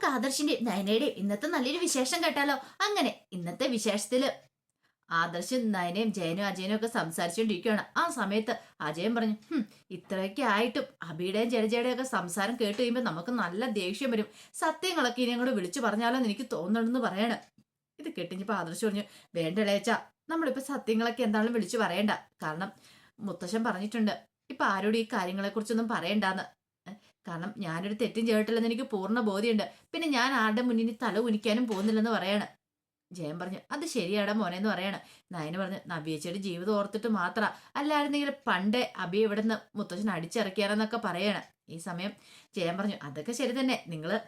നമുക്ക് ആദർശിന്റെ നയനയുടെ ഇന്നത്തെ നല്ലൊരു വിശേഷം കേട്ടാലോ? അങ്ങനെ ഇന്നത്തെ വിശേഷത്തിൽ ആദർശും നയനയും ജയനും അജയനും ഒക്കെ സംസാരിച്ചുകൊണ്ടിരിക്കുകയാണ് ആ സമയത്ത് അജയൻ പറഞ്ഞു "ഹും, ഇത്രയൊക്കെ ആയിട്ടും അബിയുടെയും ജലജയുടെയും ഒക്കെ സംസാരം കേട്ട് കഴിയുമ്പോൾ നമുക്ക് നല്ല ദേഷ്യം വരും. സത്യങ്ങളൊക്കെ ഇനി കൂടെ വിളിച്ചു പറഞ്ഞാലോ എനിക്ക് തോന്നണമെന്ന് പറയണം. ഇത് കെട്ടിഞ്ഞപ്പോ ആദർശ് പറഞ്ഞു വേണ്ട ഇളയച്ച നമ്മളിപ്പോ സത്യങ്ങളൊക്കെ എന്താണെന്ന് വിളിച്ചു പറയണ്ട. കാരണം മുത്തശ്ശൻ പറഞ്ഞിട്ടുണ്ട് ഇപ്പൊ ആരോടും ഈ കാര്യങ്ങളെക്കുറിച്ചൊന്നും പറയണ്ടാന്ന്. കാരണം ഞാനൊരു തെറ്റും ചെയ്തിട്ടില്ലെന്ന് എനിക്ക് പൂർണ ബോധ്യമുണ്ട്. പിന്നെ ഞാൻ ആരുടെ മുന്നിൽ തല ഉനിക്കാനും പോകുന്നില്ലെന്ന് പറയാണ്. ജയൻ പറഞ്ഞു അത് ശരിയാടാ മോനെ എന്ന് പറയാണ്. നയന് പറഞ്ഞു നവ്യച്ചയുടെ ജീവിതം ഓർത്തിട്ട് മാത്ര. അല്ലായിരുന്നെങ്കിൽ പണ്ടേ അബി ഇവിടുന്ന് മുത്തച്ഛൻ അടിച്ചിറക്കിയാണെന്നൊക്കെ പറയാണ്. ഈ സമയം ജയൻ പറഞ്ഞു അതൊക്കെ ശരി തന്നെ. നിങ്ങൾ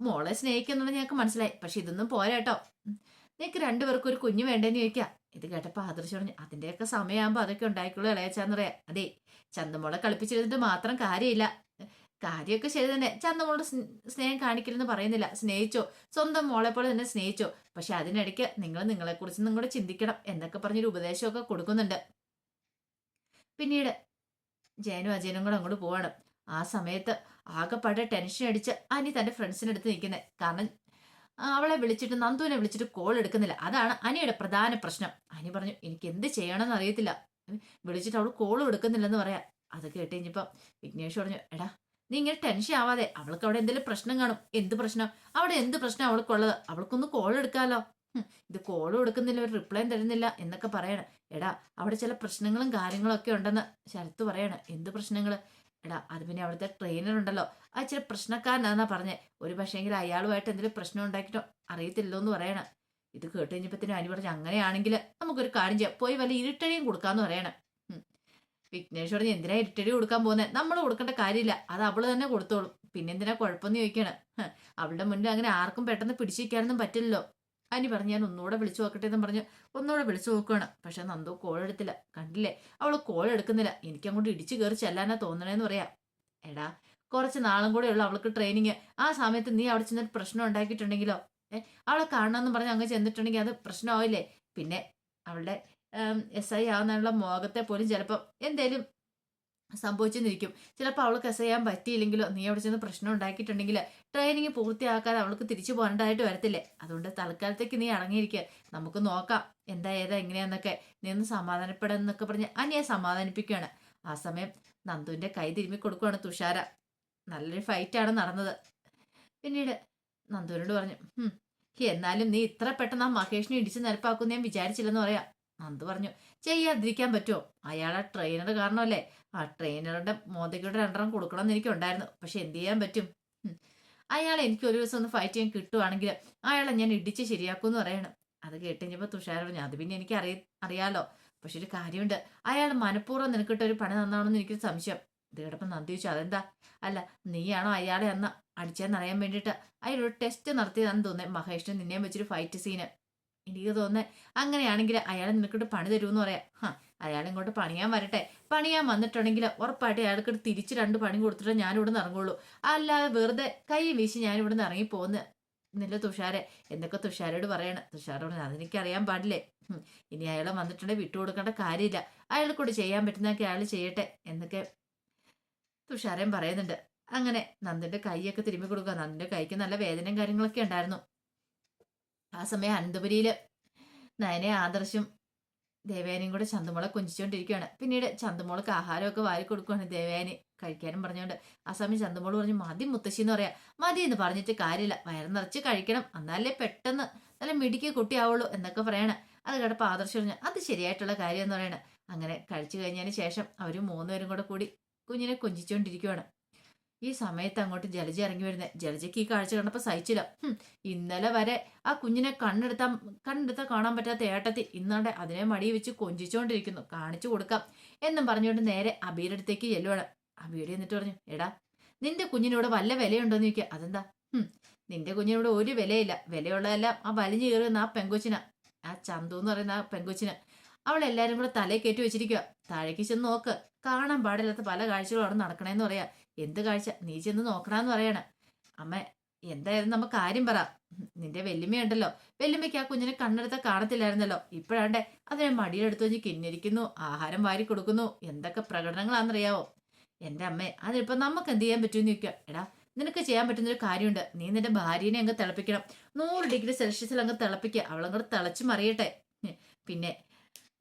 മോളെ സ്നേഹിക്കുന്നുള്ളത് ഞങ്ങൾക്ക് മനസ്സിലായി. പക്ഷെ ഇതൊന്നും പോരാട്ടോ നിങ്ങൾക്ക് രണ്ടുപേർക്കും ഒരു കുഞ്ഞു വേണ്ടേന്ന് ചോദിക്കാം. ഇത് കേട്ടപ്പോൾ ആദർശ് പറഞ്ഞു അതിന്റെയൊക്കെ സമയമാകുമ്പോൾ അതൊക്കെ ഉണ്ടായിക്കുള്ളൂ ഇളയച്ചാന്ന് പറയാം. അതെ ചന്തമോളെ കളിപ്പിച്ചിരുന്നിട്ട് മാത്രം കാര്യമില്ല. കാര്യമൊക്കെ ശരി തന്നെ ചന്ത മോളുടെ സ്നേഹം കാണിക്കലെന്ന് പറയുന്നില്ല. സ്നേഹിച്ചോ? സ്വന്തം മോളെ പോലെ തന്നെ സ്നേഹിച്ചോ? പക്ഷെ അതിനിടയ്ക്ക് നിങ്ങൾ നിങ്ങളെ കുറിച്ച് നിങ്ങളുടെ ചിന്തിക്കണം എന്നൊക്കെ പറഞ്ഞൊരു ഉപദേശമൊക്കെ കൊടുക്കുന്നുണ്ട്. പിന്നീട് ജയനും അജയനും കൂടെ അങ്ങോട്ട് പോവാണ്. ആ സമയത്ത് ആകെപ്പാടെ ടെൻഷൻ അടിച്ച് അനി തന്റെ ഫ്രണ്ട്സിനടുത്ത് നിൽക്കുന്നത് കാരണം അവളെ വിളിച്ചിട്ട് നന്ദുവിനെ വിളിച്ചിട്ട് കോൾ എടുക്കുന്നില്ല. അതാണ് അനിയുടെ പ്രധാന പ്രശ്നം. അനി പറഞ്ഞു എനിക്ക് എന്ത് ചെയ്യണമെന്ന് അറിയത്തില്ല. വിളിച്ചിട്ട് അവൾ കോൾ എടുക്കുന്നില്ലെന്ന് പറയാം. അത് കേട്ട് കഴിഞ്ഞപ്പം വിഘ്നേഷ് പറഞ്ഞു എടാ നീ ഇങ്ങനെ ടെൻഷൻ ആവാതെ അവൾക്ക് അവിടെ എന്തെങ്കിലും പ്രശ്നം കാണും. എന്ത് പ്രശ്നം? അവിടെ എന്ത് പ്രശ്നം അവൾക്കുള്ളത്? അവൾക്കൊന്ന് കോൾ എടുക്കാമല്ലോ ഇത് കോൾ എടുക്കുന്നില്ല ഒരു റിപ്ലൈയും തരുന്നില്ല എന്നൊക്കെ പറയണം. എടാ അവിടെ ചില പ്രശ്നങ്ങളും കാര്യങ്ങളും ഒക്കെ ഉണ്ടെന്ന് ശരത്ത് പറയണം. എന്ത് പ്രശ്നങ്ങൾ എടാ അത് പിന്നെ അവിടുത്തെ ട്രെയിനർ ഉണ്ടല്ലോ. ആ ചില പ്രശ്നക്കാരനാന്നാ പറഞ്ഞേ. ഒരു പക്ഷേങ്കിൽ അയാളുമായിട്ട് എന്തെങ്കിലും പ്രശ്നം ഉണ്ടാക്കിട്ടോ? അറിയത്തില്ലോ എന്ന് പറയണം. ഇത് കേട്ട് കഴിഞ്ഞപ്പോൾ അനി പറഞ്ഞു അങ്ങനെയാണെങ്കിൽ നമുക്കൊരു കാര്യം ചെയ്യാം. പോയി വല്ല ഇരുട്ടഴിയും കൊടുക്കാന്ന് പറയണം. പറഞ്ഞു എന്തിനാ ഇരിട്ടടി കൊടുക്കാൻ പോകുന്നത് നമ്മൾ കൊടുക്കേണ്ട കാര്യമില്ല. അത് അവൾ തന്നെ കൊടുത്തോളും. പിന്നെ എന്തിനാ കുഴപ്പമെന്ന് ചോദിക്കണം. അവളുടെ മുന്നിൽ അങ്ങനെ ആർക്കും പെട്ടെന്ന് പിടിച്ചിരിക്കാനൊന്നും പറ്റില്ലല്ലോ. അനി പറഞ്ഞു ഞാൻ ഒന്നുകൂടെ വിളിച്ചു നോക്കട്ടെ എന്ന് പറഞ്ഞു. ഒന്നുകൂടെ വിളിച്ചു നോക്കുകയാണ് പക്ഷെ നന്ദു കോൾ എടുത്തില്ല. കണ്ടില്ലേ? അവൾ കോൾ എടുക്കുന്നില്ല. എനിക്ക് അങ്ങോട്ട് ഇടിച്ചു കയറി ചെല്ലാനാ തോന്നണേന്ന് പറയാ. എടാ കുറച്ച് നാളും കൂടെ ഉള്ളു അവൾക്ക് ട്രെയിനിങ് ആ സമയത്ത് നീ അവിടെ ചെന്നിട്ട് പ്രശ്നം ഉണ്ടാക്കിയിട്ടുണ്ടെങ്കിലോ? ഏഹ് അവളെ കാണണമെന്ന് പറഞ്ഞ് അങ്ങ് ചെന്നിട്ടുണ്ടെങ്കിൽ അത് പ്രശ്നമാവില്ലേ? പിന്നെ അവളുടെ എസ് ഐ ആവുന്നതിനുള്ള മോഹത്തെ പോലും ചിലപ്പോൾ എന്തേലും സംഭവിച്ചെന്നിരിക്കും. ചിലപ്പോൾ അവൾക്ക് എസ് ഐ ചെയ്യാൻ പറ്റിയില്ലെങ്കിലോ നീ അവിടെ ചെന്ന് പ്രശ്നം ഉണ്ടാക്കിയിട്ടുണ്ടെങ്കിൽ ട്രെയിനിങ് പൂർത്തിയാക്കാതെ അവൾക്ക് തിരിച്ചു പോകേണ്ടതായിട്ട് വരത്തില്ലേ? അതുകൊണ്ട് തൽക്കാലത്തേക്ക് നീ അടങ്ങിയിരിക്കുക നമുക്ക് നോക്കാം എന്താ ഏതാ എങ്ങനെയാന്നൊക്കെ. നീ ഒന്ന് സമാധാനപ്പെടാന്നൊക്കെ പറഞ്ഞ് അനിയെ സമാധാനിപ്പിക്കുകയാണ്. ആ സമയം നന്ദുവിന്റെ കൈ തിരുമ്മി കൊടുക്കുകയാണ് തുഷാര. നല്ലൊരു ഫൈറ്റാണ് നടന്നത്. പിന്നീട് നന്ദുവിനോട് പറഞ്ഞു "ഹും, എന്നാലും നീ ഇത്ര പെട്ടെന്ന് ആ മഹേഷിനെ ഇടിച്ച് നിരപ്പാക്കും ഞാൻ വിചാരിച്ചില്ലെന്ന് പറയാം. നന്ദു പറഞ്ഞു ചെയ്യാതിരിക്കാൻ പറ്റുമോ? അയാളെ ട്രെയിനർ കാരണമല്ലേ? ആ ട്രെയിനറുടെ മോതയ്ക്കൂടെ രണ്ടെണ്ണം കൊടുക്കണം എന്ന് എനിക്കുണ്ടായിരുന്നു. പക്ഷെ എന്ത് ചെയ്യാൻ പറ്റും? അയാൾ എനിക്ക് ഒരു ദിവസം ഒന്ന് ഫൈറ്റ് ചെയ്യാൻ കിട്ടുവാണെങ്കിൽ അയാളെ ഞാൻ ഇടിച്ച് ശരിയാക്കുമെന്ന് പറയണം. അത് കേട്ട് കഴിഞ്ഞപ്പോൾ തുഷാർ പറഞ്ഞു അത് പിന്നെ എനിക്ക് അറിയ അറിയാലോ. പക്ഷെ ഒരു കാര്യമുണ്ട്. അയാൾ മനഃപൂർവം നിനക്കിട്ട് ഒരു പണി തന്നാണെന്ന് എനിക്ക് സംശയം. ഇത് കേട്ടപ്പോൾ നന്ദി ചോദിച്ചു അതെന്താ? അല്ല നീയാണോ അയാളെ അന്ന് അടിച്ചെന്നറിയാൻ വേണ്ടിയിട്ട്? അയാളൊരു ടെസ്റ്റ് നടത്തിയതാണെന്ന് തോന്നുന്നത് മഹേഷിന് നിന്നെയും വെച്ചൊരു ഫൈറ്റ് സീന് എനിക്ക് തോന്നുന്നത് അങ്ങനെയാണെങ്കിൽ അയാൾ നിനക്കിട്ട് പണി തരുമെന്ന് പറയാം. ഹാ അയാൾ ഇങ്ങോട്ട് പണിയാൻ വരട്ടെ. പണിയാൻ വന്നിട്ടുണ്ടെങ്കിൽ ഉറപ്പായിട്ട് അയാൾക്ക് തിരിച്ച് രണ്ട് പണി കൊടുത്തിട്ട് ഞാൻ നിന്ന് ഇറങ്ങുള്ളൂ. അല്ലാതെ വെറുതെ കൈ വീശി ഞാൻ നിന്ന് ഇറങ്ങി പോകുന്ന എന്നില്ല തുഷാരെ? എന്തൊക്കെ തുഷാരോട് പറയണം? തുഷാരോട് അതെനിക്കറിയാൻ പാടില്ലേ? ഇനി അയാൾ വന്നിട്ടുണ്ടെങ്കിൽ വിട്ടുകൊടുക്കേണ്ട കാര്യമില്ല. അയാൾ കൂടി ചെയ്യാൻ പറ്റുന്നതൊക്കെ അയാൾ ചെയ്യട്ടെ എന്നൊക്കെ തുഷാരൻ പറയുന്നുണ്ട്. അങ്ങനെ നന്ദിന്റെ കൈയൊക്കെ തിരുമ്മി കൊടുക്കുക നന്ദിന്റെ കൈക്ക് നല്ല വേദനയും കാര്യങ്ങളൊക്കെ ഉണ്ടായിരുന്നു. ആ സമയം അനന്തപുരിയിൽ നയനെ ആദർശും ദേവയാനിയും കൂടെ ചന്തുമോളെ കൊഞ്ചിച്ചുകൊണ്ടിരിക്കുകയാണ് പിന്നീട് ചന്തുമോൾക്ക് ആഹാരമൊക്കെ വാരി കൊടുക്കുകയാണ് ദേവയാനി കഴിക്കാനും പറഞ്ഞുകൊണ്ട്. ആ സമയം ചന്തുമോൾ പറഞ്ഞു മതി മുത്തശ്ശി എന്ന് പറയാ. മതി എന്ന് പറഞ്ഞിട്ട് കാര്യമില്ല. വയറ് നിറച്ച് കഴിക്കണം. എന്നാലേ പെട്ടെന്ന് നല്ല മിടിക്ക് കുട്ടിയാവുള്ളൂ എന്നൊക്കെ പറയണം. അത് കേട്ടപ്പോൾ ആദർശം പറഞ്ഞു അത് ശരിയായിട്ടുള്ള കാര്യം എന്ന് പറയണേ. അങ്ങനെ കഴിച്ചു കഴിഞ്ഞതിന് ശേഷം അവർ മൂന്നുപേരും കൂടെ കൂടി കുഞ്ഞിനെ കൊഞ്ചിച്ചുകൊണ്ടിരിക്കുകയാണ് ഈ സമയത്ത് അങ്ങോട്ട് ജലജ ഇറങ്ങി വരുന്നത് ജലജയ്ക്ക് ഈ കാഴ്ച കണ്ടപ്പോൾ സഹിച്ചില്ല. ഇന്നലെ വരെ ആ കുഞ്ഞിനെ കണ്ണെടുത്താ കണ്ണെടുത്താൽ കാണാൻ പറ്റാത്ത ഏട്ടത്തി ഇന്നാണ്ട് അതിനെ മടി വെച്ച് കൊഞ്ചിച്ചുകൊണ്ടിരിക്കുന്നു കാണിച്ചു കൊടുക്കാം എന്നും പറഞ്ഞുകൊണ്ട് നേരെ അബിയുടെ അടുത്തേക്ക് ചെല്ലുവാണ്. അബിയുടെ എന്നിട്ട് പറഞ്ഞു എടാ നിന്റെ കുഞ്ഞിനോട് വല്ല വിലയുണ്ടോന്ന് ചോദിക്കുക അതെന്താ? നിന്റെ കുഞ്ഞിനോട് ഒരു വിലയില്ല. വിലയുള്ളതെല്ലാം ആ വലിഞ്ഞു കയറുന്ന ആ പെങ്കൊച്ചിന. ആ ചന്തു എന്ന് പറയുന്ന ആ പെങ്കൊച്ചിന്. അവളെല്ലാരും കൂടെ തലയിൽ കയറ്റി വെച്ചിരിക്കുക താഴേക്ക് ചെന്ന് നോക്ക്. കാണാൻ പാടില്ലാത്ത പല കാഴ്ചകളും അവിടെ നടക്കണേന്ന് പറയാ. എന്ത് കാഴ്ച? നീ ചെന്ന് നോക്കണമെന്ന് പറയണ. അമ്മ എന്തായാലും നമുക്ക് കാര്യം പറ. നിന്റെ വെല്ലുമ്മയുണ്ടല്ലോ വെല്ലുമ്മയ്ക്ക് ആ കുഞ്ഞിനെ കണ്ണെടുത്ത കാണത്തില്ലായിരുന്നല്ലോ. ഇപ്പോഴാണ്ടേ അതിനെ മടിയിലെടുത്ത് വെച്ച് കിന്നിരിക്കുന്നു ആഹാരം വാരി കൊടുക്കുന്നു. എന്തൊക്കെ പ്രകടനങ്ങളാണെന്നറിയാവോ? എന്റെ അമ്മേ അതിപ്പോൾ നമുക്ക് എന്ത് ചെയ്യാൻ പറ്റുമെന്ന് ചോദിക്കുക എടാ നിനക്ക് ചെയ്യാൻ പറ്റുന്നൊരു കാര്യമുണ്ട്. നീ നിന്റെ ഭാര്യനെ അങ്ങ് തിളപ്പിക്കണം. നൂറ് ഡിഗ്രി സെൽഷ്യസിൽ അങ്ങ് തിളപ്പിക്കുക അവളങ്ങോട്ട് തിളച്ചു മറിയട്ടെ. പിന്നെ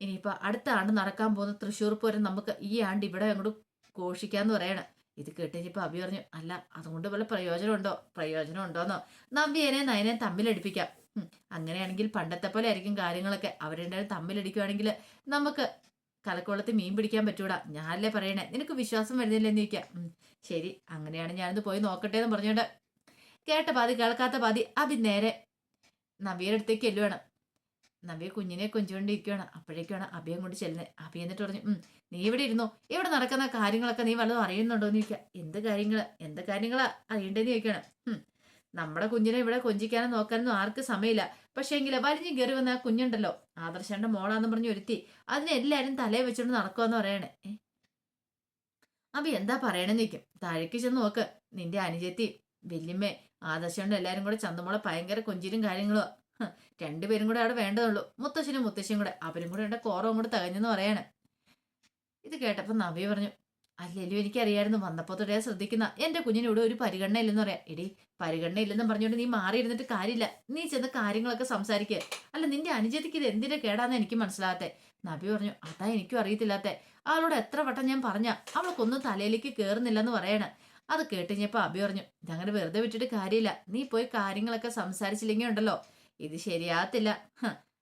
ഇനിയിപ്പോ അടുത്ത ആണ്ട് നടക്കാൻ പോകുന്ന തൃശ്ശൂർ പൂരം നമുക്ക് ഈ ആണ്ട് ഇവിടെ അങ്ങോട്ട് ഘോഷിക്കാന്ന് പറയണം. ഇത് കേട്ട് അബി അഭി പറഞ്ഞു അല്ല അതുകൊണ്ട് വല്ല പ്രയോജനമുണ്ടോ? പ്രയോജനം ഉണ്ടോന്നോ നവ്യേനെ നയനെ തമ്മിലടിപ്പിക്കാം. അങ്ങനെയാണെങ്കിൽ പണ്ടത്തെ പോലെ ആയിരിക്കും കാര്യങ്ങളൊക്കെ. അവരുടെ തമ്മിലടിക്കുവാണെങ്കിൽ നമുക്ക് കലക്കോളത്ത് മീൻ പിടിക്കാൻ പറ്റൂടാ. ഞാനല്ലേ പറയണേ? നിനക്ക് വിശ്വാസം വരുന്നില്ലെന്ന് ചോദിക്കാം. ശരി അങ്ങനെയാണ് ഞാനിത് പോയി നോക്കട്ടെ എന്ന് പറഞ്ഞുകൊണ്ട് കേട്ട പാതി കേൾക്കാത്ത പാതി അഭി നേരെ നവിയുടെ അടുത്തേക്ക് ചെല്ലുവാണ്. നവിയെ കുഞ്ഞിനെ കൊഞ്ചുകൊണ്ടിരിക്കുകയാണ് അപ്പോഴേക്കാണ് അഭിയം കൊണ്ട് ചെല്ലുന്നത് അഭി എന്നിട്ട് പറഞ്ഞു നീ ഇവിടെ ഇരുന്നോ? ഇവിടെ നടക്കുന്ന കാര്യങ്ങളൊക്കെ നീ വല്ലതും അറിയുന്നുണ്ടോ? എന്ന് ചോദിക്കുക. എന്ത് കാര്യങ്ങൾ എന്ത് കാര്യങ്ങളാ? അറിയേണ്ടതെന്ന് ചോദിക്കണം നമ്മുടെ കുഞ്ഞിനെ ഇവിടെ കൊഞ്ചിക്കാനും നോക്കാനൊന്നും ആർക്കും സമയമില്ല. പക്ഷേ എങ്കിൽ വലിഞ്ഞു കയറി വന്ന കുഞ്ഞുണ്ടല്ലോ. ആദർശന്റെ മോളാന്ന് പറഞ്ഞ് ഒരുത്തി. അതിനെ എല്ലാരും തലയെ വെച്ചോണ്ട് നടക്കുമെന്ന് പറയണേ? അപ്പൊ എന്താ പറയണെന്ന് നിൽക്കും താഴേക്ക് ചെന്ന് നോക്ക്. നിന്റെ അനുജത്തി വല്യമ്മേ ആദർശന്റെ എല്ലാരും കൂടെ ചന്തമോളെ ഭയങ്കര കൊഞ്ചിലും കാര്യങ്ങളും രണ്ടുപേരും കൂടെ അവിടെ വേണ്ടതുള്ളൂ. മുത്തശ്ശനും മുത്തശ്ശിയും കൂടെ. അവരും കൂടെ ഉണ്ട്. കോറവും കൂടെ തകഞ്ഞെന്ന് പറയാണ്. ഇത് കേട്ടപ്പോൾ നവ്യ പറഞ്ഞു അല്ലല്ലോ എനിക്കറിയായിരുന്നു. വന്നപ്പോൾ തൊട്ടേ ശ്രദ്ധിക്കുന്ന എന്റെ കുഞ്ഞിന് ഇവിടെ ഒരു പരിഗണന ഇല്ലെന്ന് പറയാം. എടി പരിഗണന ഇല്ലെന്നും പറഞ്ഞുകൊണ്ട് നീ മാറി ഇരുന്നിട്ട് കാര്യമില്ല. നീ ചെന്ന് കാര്യങ്ങളൊക്കെ സംസാരിക്കുക അല്ല നിന്റെ അനുജത്തിക്ക് ഇത് എന്തിനെ കേടാന്ന് എനിക്ക് മനസ്സിലാകത്തെ. നബി പറഞ്ഞു അതാ എനിക്കും അറിയത്തില്ലാത്തെ. അവളോട് എത്ര വട്ടം ഞാൻ പറഞ്ഞ അവൾക്കൊന്നും തലയിലേക്ക് കയറുന്നില്ലെന്ന് പറയണ. അത് കേട്ടുകഴിഞ്ഞപ്പോൾ അബി പറഞ്ഞു ഇതങ്ങനെ വെറുതെ വിട്ടിട്ട് കാര്യമില്ല. നീ പോയി കാര്യങ്ങളൊക്കെ സംസാരിച്ചില്ലെങ്കിൽ ഉണ്ടല്ലോ. ഇത് ശരിയാകത്തില്ല.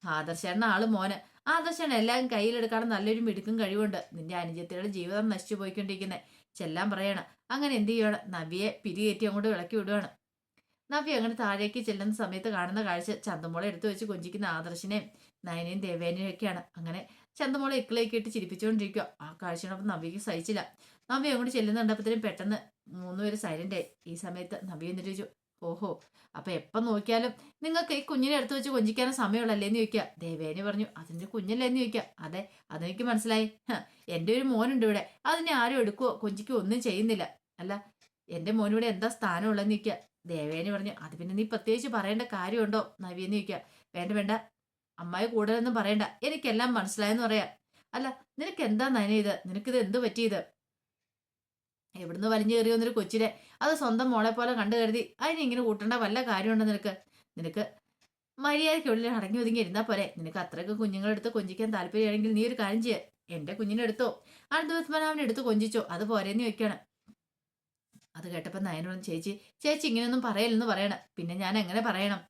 ആദർശേണ ആൾ മോന്. ആദർശേണ എല്ലാം കയ്യിലെടുക്കാതെ നല്ലൊരു മിടുക്കും കഴിവുണ്ട്. നിന്റെ അനുജത്തിയുടെ ജീവിതം നശിച്ചു പോയിക്കൊണ്ടിരിക്കുന്നത് ചെല്ലാൻ പറയണം. അങ്ങനെ എന്ത് ചെയ്യണം നവിയെ പിരികേറ്റി അങ്ങോട്ട് വിളക്കി വിടുവാണ്. നവ്യ അങ്ങനെ താഴേക്ക് ചെല്ലുന്ന സമയത്ത് കാണുന്ന കാഴ്ച ചന്തമോളെ എടുത്തു വെച്ച് കൊഞ്ചിക്കുന്ന ആദർശിനെയും നയനെയും ദേവേനെയും ഒക്കെയാണ് അങ്ങനെ ചന്തമോളെ ഇക്കിളേക്ക് ഇട്ട് ചിരിപ്പിച്ചുകൊണ്ടിരിക്കുക ആ കാഴ്ചയോടൊപ്പം നവ്യക്ക് സഹിച്ചില്ല. നവ്യ അങ്ങോട്ട് ചെല്ലുന്നുണ്ടപ്പത്തിനും പെട്ടെന്ന് മൂന്നുപേര് ആയി. ഈ സമയത്ത് നവ്യ എന്നിട്ട് ചോദിച്ചു ഓഹോ അപ്പൊ എപ്പം നോക്കിയാലും നിങ്ങൾക്ക് ഈ കുഞ്ഞിനെ എടുത്തു വെച്ച് കൊഞ്ചിക്കാനും സമയമുള്ളല്ലേന്ന് ചോദിക്കുക. ദേവേനി പറഞ്ഞു അതിന്റെ കുഞ്ഞല്ലേന്ന് ചോദിക്കുക. അതെ അതെനിക്ക് മനസ്സിലായി. എന്റെ ഒരു മോനുണ്ട് ഇവിടെ. അതിനെ ആരും എടുക്കുവോ കൊഞ്ചിക്കോ ഒന്നും ചെയ്യുന്നില്ല. അല്ല എന്റെ മോനിവിടെ എന്താ സ്ഥാനമുള്ളതെന്ന് ചോദിക്കുക. ദേവേനി പറഞ്ഞു അത് പിന്നെ നീ പ്രത്യേകിച്ച് പറയേണ്ട കാര്യമുണ്ടോ? നവ്യെന്ന് ചോദിക്കുക. വേണ്ട വേണ്ട. അമ്മായി കൂടുതലൊന്നും പറയണ്ട. എനിക്കെല്ലാം മനസ്സിലായെന്ന് പറയാം. അല്ല നിനക്ക് എന്താ നന ഇത്? നിനക്കിത് എന്ത് പറ്റിയത്? എവിടുന്ന് വലിഞ്ഞു കയറി വന്നൊരു കൊച്ചിനെ അത് സ്വന്തം മോളെ പോലെ കണ്ടു കരുതി. അതിനെ ഇങ്ങനെ കൂട്ടേണ്ട വല്ല കാര്യമുണ്ടോ നിനക്ക്? നിനക്ക് മര്യാദയ്ക്കുള്ളിൽ അടങ്ങി ഒതുങ്ങി ഇരുന്നാൽ പോരെ. നിനക്ക് അത്രയ്ക്ക് കുഞ്ഞുങ്ങളെടുത്ത് കൊഞ്ചിക്കാൻ താല്പര്യമാണെങ്കിൽ നീ ഒരു കാര്യം ചെയ്യ. എന്റെ കുഞ്ഞിനെ എടുത്തോ അടുത്ത ദിവസം അവനെ എടുത്ത് കൊഞ്ചിച്ചോ? അത് പോരേന്ന് ചോദിക്കാണ്. അത് കേട്ടപ്പോൾ നയനോടും ചേച്ചി ചേച്ചി ഇങ്ങനെയൊന്നും പറയലെന്ന് പറയണം. പിന്നെ ഞാൻ എങ്ങനെ പറയണം?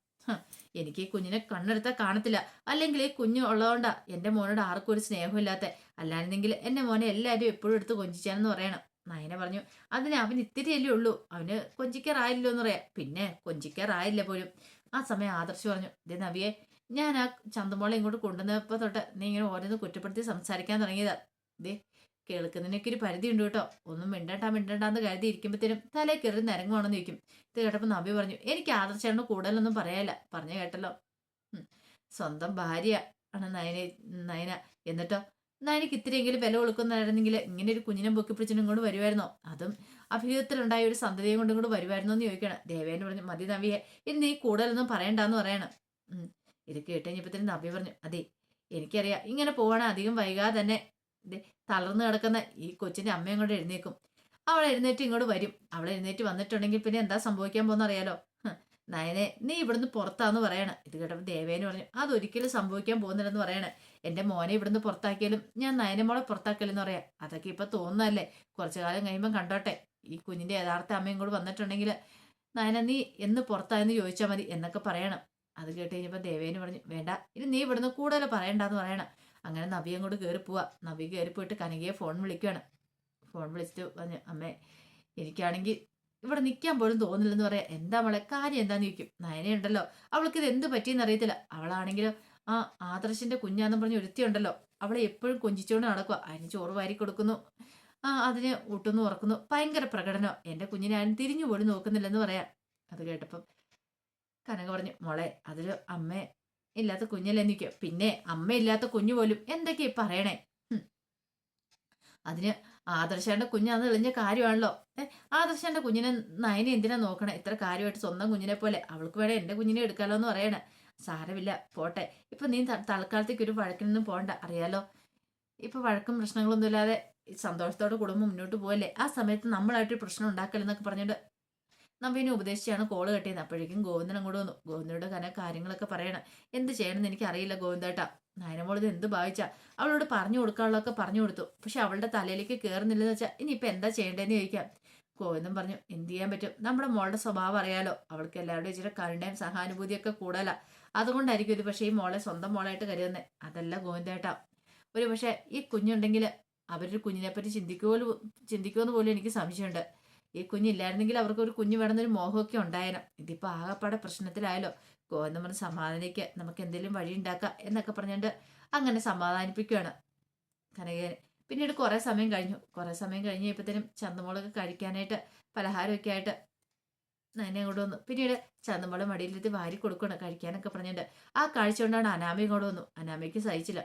എനിക്ക് ഈ കുഞ്ഞിനെ കണ്ണെടുത്താൽ കാണത്തില്ല. അല്ലെങ്കിൽ ഈ കുഞ്ഞു ഉള്ളതുകൊണ്ടാ എന്റെ മോനോട് ആർക്കും ഒരു സ്നേഹമില്ലാത്ത അല്ലായിരുന്നെങ്കിൽ എന്റെ മോനെ എല്ലാവരും എപ്പോഴും എടുത്ത് കൊഞ്ചിച്ചാണെന്ന് പറയണം. നയന പറഞ്ഞു അതിന് അവൻ ഇത്തിരിയല്ലേ ഉള്ളൂ അവന് കൊഞ്ചിക്കാറായില്ലോ എന്ന് പറയാം പിന്നെ കൊഞ്ചിക്കാറായില്ല പോലും. ആ സമയം ആദർശ് പറഞ്ഞു ദേ നവിയെ ഞാൻ ആ ചന്തമോളെ ഇങ്ങോട്ട് കൊണ്ടുവന്നപ്പോൾ തൊട്ട് നീ ഇങ്ങനെ ഓരോന്ന് കുറ്റപ്പെടുത്തി സംസാരിക്കാൻ തുടങ്ങിയതാ. ദേ കേൾക്കുന്നതിനൊക്കെ ഒരു പരിധി ഉണ്ട് കേട്ടോ. ഒന്നും മിണ്ടണ്ട മിണ്ടണ്ടെന്ന് കരുതി ഇരിക്കുമ്പോഴത്തേനും തലേ കയറി നിരങ്ങുവാണെന്ന് ചോദിക്കും. ഇത് കേട്ടപ്പോൾ നബി പറഞ്ഞു എനിക്ക് ആദർശേണ്ണ കൂടുതലൊന്നും പറയാല്ല പറഞ്ഞു കേട്ടല്ലോ. സ്വന്തം ഭാര്യ ആണ് നയന നയന. എന്നിട്ടോ നയനക്ക് ഇത്തിരിയെങ്കിലും വില കൊടുക്കുന്നതായിരുന്നെങ്കിൽ ഇങ്ങനെ ഒരു കുഞ്ഞിനെ പൊക്കി പിടിച്ചിട്ട് ഇങ്ങോട്ട് വരുമായിരുന്നോ അതും അഭിഹിതത്തിലുണ്ടായ ഒരു സന്തതിയും കൊണ്ടും കൂടെ വരുമായിരുന്നോ എന്ന് ചോദിക്കണം ദേവേന്ന് പറഞ്ഞു മതി നവിയെ ഇനി നീ കൂടുതലൊന്നും പറയണ്ടെന്ന് പറയണം. ഇത് കേട്ട് കഴിഞ്ഞപ്പോഴത്തേനും നവ്യ പറഞ്ഞു അതെ എനിക്കറിയാം. ഇങ്ങനെ പോവാണ് അധികം വൈകാതെ തന്നെ തളർന്നു കിടക്കുന്ന ഈ കൊച്ചിന്റെ അമ്മയും കൂടെ എഴുന്നേക്കും അവൾ എഴുന്നേറ്റ് ഇങ്ങോട്ട് വരും. അവൾ എഴുന്നേറ്റ് വന്നിട്ടുണ്ടെങ്കിൽ പിന്നെ എന്താ സംഭവിക്കാൻ പോകുന്ന അറിയാലോ ഹ്, നയനെ നീ ഇവിടുന്ന് പുറത്താന്ന് പറയണ. ഇത് കേട്ടപ്പോൾ ദേവേന് പറഞ്ഞു അതൊരിക്കലും സംഭവിക്കാൻ പോകുന്നില്ലെന്ന് പറയണേ. എന്റെ മോനെ ഇവിടുന്ന് പുറത്താക്കിയാലും ഞാൻ നയനെ മോളെ പുറത്താക്കലെന്ന് പറയാം. അതൊക്കെ ഇപ്പം തോന്നുന്നല്ലേ കുറച്ചു കാലം കഴിയുമ്പോൾ കണ്ടോട്ടെ. ഈ കുഞ്ഞിന്റെ യഥാർത്ഥ അമ്മയും കൂടെ വന്നിട്ടുണ്ടെങ്കിൽ നയന നീ എന്ന് പുറത്തായെന്ന് ചോദിച്ചാൽ മതി എന്നൊക്കെ പറയണം. അത് കേട്ട് കഴിഞ്ഞപ്പോൾ ദേവേന് പറഞ്ഞു വേണ്ട ഇനി നീ ഇവിടുന്ന് കൂടുതൽ പറയണ്ടെന്ന് പറയണം. അങ്ങനെ നബി അങ്ങോട്ട് കയറി പോവാ. നബി കയറി പോയിട്ട് കനകയെ ഫോൺ വിളിക്കുകയാണ് ഫോൺ വിളിച്ചിട്ട് പറഞ്ഞു അമ്മേ എനിക്കാണെങ്കിൽ ഇവിടെ നിൽക്കാൻ പോലും തോന്നില്ലെന്ന് പറയാം. എന്താ മോളെ കാര്യം എന്താന്ന് ചോദിക്കും. നയനയുണ്ടല്ലോ. അവൾക്ക് ഇത് എന്ത് പറ്റിയെന്ന് അറിയത്തില്ല. അവളാണെങ്കിലും ആ ആദർശിന്റെ കുഞ്ഞാന്ന് പറഞ്ഞ് ഒരുത്തിയുണ്ടല്ലോ. അവളെ എപ്പോഴും കൊഞ്ചിച്ചുകൊണ്ട് നടക്കുക അതിന് ചോറ് വാരി കൊടുക്കുന്നു. ആ അതിന് ഊട്ടുന്നു ഉറക്കുന്നു. ഭയങ്കര പ്രകടനം. എന്റെ കുഞ്ഞിനെ ആരും തിരിഞ്ഞു പോലും നോക്കുന്നില്ലെന്ന് പറയാം. അത് കേട്ടപ്പം കനക പറഞ്ഞു മോളെ അതൊരു അമ്മ ഇല്ലാത്ത കുഞ്ഞല്ലേ നിൽക്കുക പിന്നെ അമ്മയില്ലാത്ത കുഞ്ഞു പോലും എന്തൊക്കെയാ പറയണേ. അതിന് ആദർശന്റെ കുഞ്ഞാന്ന് തെളിഞ്ഞ കാര്യമാണല്ലോ. ഏഹ് ആദർശേന്റെ കുഞ്ഞിനെ നയനെ എന്തിനാ നോക്കണേ? ഇത്ര കാര്യമായിട്ട് സ്വന്തം കുഞ്ഞിനെ പോലെ. അവൾക്ക് വേണേ എന്റെ കുഞ്ഞിനെ എടുക്കാലോ എന്ന് പറയണേ. സാരമില്ല പോട്ടെ. ഇപ്പൊ നീ തൽക്കാലത്തേക്ക് ഒരു വഴക്കിനൊന്നും പോണ്ട അറിയാലോ? ഇപ്പൊ വഴക്കും പ്രശ്നങ്ങളൊന്നും ഇല്ലാതെ സന്തോഷത്തോടെ കുടുംബം മുന്നോട്ട് പോകല്ലേ ആ സമയത്ത് നമ്മളായിട്ട് പ്രശ്നം ഉണ്ടാക്കലെന്നൊക്കെ പറഞ്ഞിട്ട് നവീനെ ഉപദേശിച്ചാണ് കോൾ കട്ടിയത്. അപ്പോഴേക്കും ഗോവിന്ദൻ അങ്ങോട്ട് വന്നു. ഗോവിന്ദനോട് കന കാര്യങ്ങളൊക്കെ പറയണം. എന്ത് ചെയ്യണമെന്ന് എനിക്ക് അറിയില്ല ഗോവിന്ദേട്ടാ. നയനമോളിത് എന്ത് ഭാവിച്ചാ? അവളോട് പറഞ്ഞു കൊടുക്കാനുള്ളതൊക്കെ പറഞ്ഞു കൊടുത്തു. പക്ഷെ അവളുടെ തലയിലേക്ക് കയറുന്നില്ലെന്ന് വെച്ചാൽ ഇനിയിപ്പോൾ എന്താ ചെയ്യേണ്ടതെന്ന് ചോദിക്കാം. ഗോവിന്ദൻ പറഞ്ഞു എന്ത് ചെയ്യാൻ പറ്റും? നമ്മുടെ മോളുടെ സ്വഭാവം അറിയാലോ. അവൾക്ക് എല്ലാവരുടെയും ഇച്ചിരി കരുണയും സഹാനുഭൂതിയൊക്കെ കൂടല അതുകൊണ്ടായിരിക്കും ഇത് പക്ഷേ ഈ മോളെ സ്വന്തം മോളായിട്ട് കരുതുന്നത് അതല്ല ഗോവിന്ദേട്ടാ. ഒരു പക്ഷേ ഈ കുഞ്ഞുണ്ടെങ്കിൽ അവരൊരു കുഞ്ഞിനെപ്പറ്റി ചിന്തിക്കുമോ ചിന്തിക്കുമെന്ന് പോലും എനിക്ക് സംശയമുണ്ട്. ഈ കുഞ്ഞില്ലായിരുന്നെങ്കിൽ അവർക്ക് ഒരു കുഞ്ഞ് വേണമെന്നൊരു മോഹമൊക്കെ ഉണ്ടായേനെ. ഇതിപ്പോൾ ആകപ്പാടെ പ്രശ്നത്തിലായല്ലോ. ഗോവിന്ദൻ പറഞ്ഞ് സമാധാനിക്കുക നമുക്ക് എന്തെങ്കിലും വഴി ഉണ്ടാക്കാം എന്നൊക്കെ പറഞ്ഞുകൊണ്ട് അങ്ങനെ സമാധാനിപ്പിക്കുകയാണ് കനകേനെ പിന്നീട് കുറേ സമയം കഴിഞ്ഞു. കുറേ സമയം കഴിഞ്ഞ് കഴിയുമ്പോഴത്തേനും ചന്തമുളക് കഴിക്കാനായിട്ട് പലഹാരമൊക്കെ ആയിട്ട് നന്നെ അങ്ങോട്ട് വന്നു. പിന്നീട് ചന്തമോളെ മടിയിലെത്തി വാരി കൊടുക്കണം കഴിക്കാനൊക്കെ പറഞ്ഞിട്ട് ആ കാഴ്ച കൊണ്ടാണ് അനാമയും ഇങ്ങോട്ട് വന്നു. അനാമയ്ക്ക് സഹിച്ചില്ല.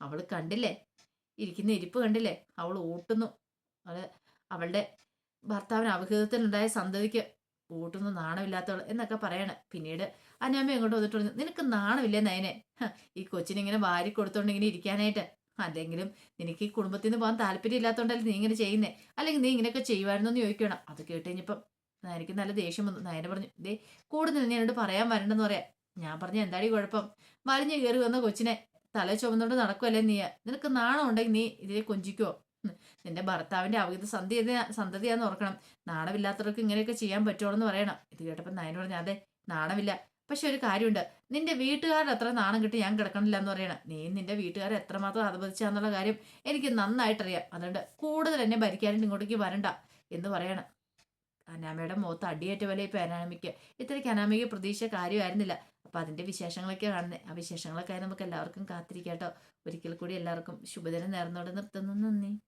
അവൾ കണ്ടില്ലേ? ഇരിക്കുന്ന ഇരിപ്പ് കണ്ടില്ലേ? അവൾ ഓട്ടുന്നു അവൾ അവളുടെ ഭർത്താവിന് അപഹൃതത്തിലുണ്ടായ സന്തതിക്ക് ഊട്ടുന്നു നാണമില്ലാത്തവൾ എന്നൊക്കെ പറയണ. പിന്നീട് അനാമ്മ അങ്ങോട്ട് വന്നിട്ട് നിനക്ക് നാണമില്ലേ നയനെ? ഈ കൊച്ചിനിങ്ങനെ വാരി കൊടുത്തോണ്ട് ഇങ്ങനെ ഇരിക്കാനായിട്ട്. അല്ലെങ്കിലും നിനക്ക് ഈ കുടുംബത്തിൽ നിന്ന് പോകാൻ താല്പര്യം ഇല്ലാത്തതുകൊണ്ടല്ലേ നീ ഇങ്ങനെ ചെയ്യുന്നേ? അല്ലെങ്കിൽ നീ ഇങ്ങനെയൊക്കെ ചെയ്യുമായിരുന്നു എന്ന് ചോദിക്കണം അത് കേട്ട് കഴിഞ്ഞപ്പം എനിക്ക് നല്ല ദേഷ്യം വന്നു. നയന പറഞ്ഞു ദേ കൂടുതൽ നീ എന്നോട് പറയാൻ വരണ്ടെന്ന് പറയാം. ഞാൻ പറഞ്ഞു എന്താടി കുഴപ്പം? വലിഞ്ഞു കയറി വന്ന കൊച്ചിനെ തല ചുമന്നുകൊണ്ട് നടക്കുമല്ലേ നീ നിനക്ക് നാണം ഉണ്ടെങ്കിൽ നീ ഇതിനെ കൊഞ്ചിക്കോ? ഉം. നിന്റെ ഭർത്താവിന്റെ അവഹിത സന്ധി സന്തതിയാന്ന് ഓർക്കണം. നാണമില്ലാത്തവർക്ക് ഇങ്ങനെയൊക്കെ ചെയ്യാൻ പറ്റുള്ളൂ എന്ന് പറയണം. ഇത് കേട്ടപ്പോൾ നയനോട് പറഞ്ഞു അതെ നാണമില്ല. പക്ഷെ ഒരു കാര്യമുണ്ട്. നിന്റെ വീട്ടുകാരുടെ അത്ര നാണം കിട്ടി ഞാൻ കിടക്കണില്ല എന്ന് പറയണം. നീ നിന്റെ വീട്ടുകാരെ എത്രമാത്രം അധപതിച്ചാന്നുള്ള കാര്യം എനിക്ക് നന്നായിട്ടറിയാം. അതുകൊണ്ട് കൂടുതൽ എന്നെ ഭരിക്കാനായിട്ട് ഇങ്ങോട്ടേക്ക് വരണ്ട എന്ന് പറയണം. അനാമയുടെ മുഖത്ത് അടിയേറ്റ പോലെ ഇപ്പൊ അനാമിക്ക്. ഇത്രയ്ക്ക് അനാമിക പ്രതീക്ഷ കാര്യമായിരുന്നില്ല. അപ്പൊ അതിന്റെ വിശേഷങ്ങളൊക്കെ കാണുന്നത് ആ വിശേഷങ്ങളൊക്കെ നമുക്ക് എല്ലാവർക്കും കാത്തിരിക്കാട്ടോ ഒരിക്കൽ കൂടി എല്ലാവർക്കും ശുഭദിനം നേർന്നോടെ നിർത്തുന്നു. നന്ദി.